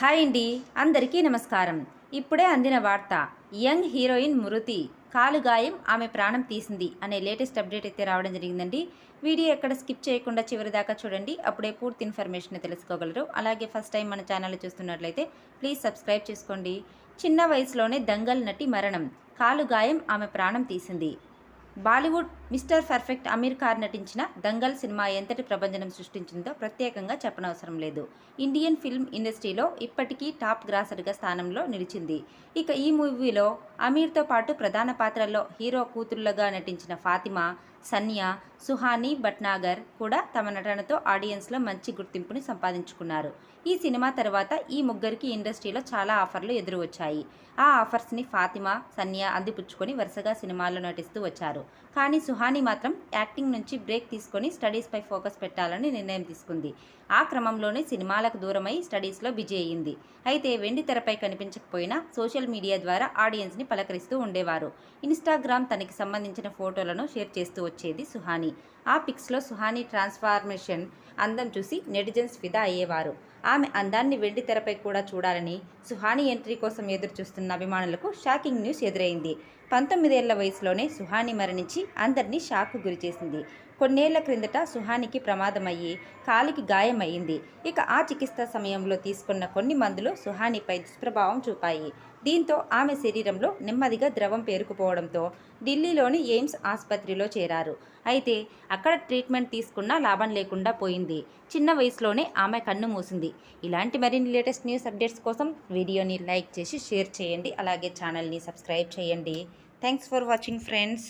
Hi అండి అందరికీ నమస్కారం. ఇప్పుడే అందిన వార్త యంగ్ హీరోయిన్ మృతి కాలు గాయం ఆమె ప్రాణం తీసింది అనే లేటెస్ట్ అప్డేట్ అయితే రావడం జరిగిందండి. వీడియో ఎక్కడ స్కిప్ చేయకుండా చివరి దాకా చూడండి అప్పుడే పూర్తి ఇన్ఫర్మేషన్ తెలుసుకోగలరు. అలాగే ఫస్ట్ టైం మన ఛానల్ చూస్తున్నట్లయితే ప్లీజ్ సబ్స్క్రైబ్ చేసుకోండి. చిన్న వయసులోనే దంగల్ నటి మరణం కాలు గాయం ఆమె ప్రాణం తీసింది. Bollywood mister perfect Aamir Khan నటించిన దంగల్ సినిమా ఎంతటి ప్రభంజనం సృష్టించిందో ప్రత్యేకంగా చెప్పనవసరం లేదు. ఇండియన్ ఫిల్మ్ ఇండస్ట్రీలో ఇప్పటికీ టాప్ గ్రాసర్గా స్థానంలో నిలిచింది. ఇక ఈ మూవీలో అమీర్తో పాటు ప్రధాన పాత్రల్లో హీరో కూతుళ్ళుగా నటించిన ఫాతిమా సన్యా సుహానీ భట్నాగర్ కూడా తమ నటనతో ఆడియన్స్లో మంచి గుర్తింపుని సంపాదించుకున్నారు. ఈ సినిమా తర్వాత ఈ ముగ్గురికి ఇండస్ట్రీలో చాలా ఆఫర్లు ఎదురు వచ్చాయి ఆ ఆఫర్స్ని ఫాతిమా సన్యా అందిపుచ్చుకొని వరుసగా సినిమాల్లో నటిస్తూ వచ్చారు. కానీ సుహానీ మాత్రం యాక్టింగ్ నుంచి బ్రేక్ తీసుకొని స్టడీస్పై ఫోకస్ పెట్టాలని నిర్ణయం తీసుకుంది. ఆ క్రమంలోనే సినిమాలకు దూరమై స్టడీస్లో బిజీ అయ్యింది. అయితే వెండి తెరపై కనిపించకపోయినా సోషల్ మీడియా ద్వారా ఆడియన్స్ని పలకరిస్తూ ఉండేవారు. ఇన్స్టాగ్రామ్ తనకి సంబంధించిన ఫోటోలను షేర్ చేస్తూ వచ్చేది సుహానీ. ఆ పిక్స్లో సుహానీ ట్రాన్స్ఫార్మేషన్ అందం చూసి నెటిజన్స్ ఫిదా అయ్యేవారు. ఆమె అందాన్ని వెండి తెరపై కూడా చూడాలని సుహానీ ఎంట్రీ కోసం ఎదురు చూస్తున్న అభిమానులకు షాకింగ్ న్యూస్ ఎదురైంది. పంతొమ్మిదేళ్ళ వయసులోనే సుహాని మరణించి అందరినీ షాక్కు గురిచేసింది. కొన్నేళ్ళ క్రిందట సుహానికి ప్రమాదమయ్యి కాలికి గాయమయ్యింది. ఇక ఆ చికిత్స సమయంలో తీసుకున్న కొన్ని మందులు సుహానిపై దుష్ప్రభావం చూపాయి. దీంతో ఆమె శరీరంలో నెమ్మదిగా ద్రవం పేరుకుపోవడంతో ఢిల్లీలోని ఎయిమ్స్ ఆసుపత్రిలో చేరారు. అయితే అక్కడ ట్రీట్మెంట్ తీసుకున్నా లాభం లేకుండా పోయింది. చిన్న వయసులోనే ఆమె కన్ను మూసింది. ఇలాంటి మరిన్ని లేటెస్ట్ న్యూస్ అప్డేట్స్ కోసం వీడియోని లైక్ చేసి షేర్ చేయండి. అలాగే ఛానల్ని సబ్స్క్రైబ్ చేయండి. Thanks for watching friends.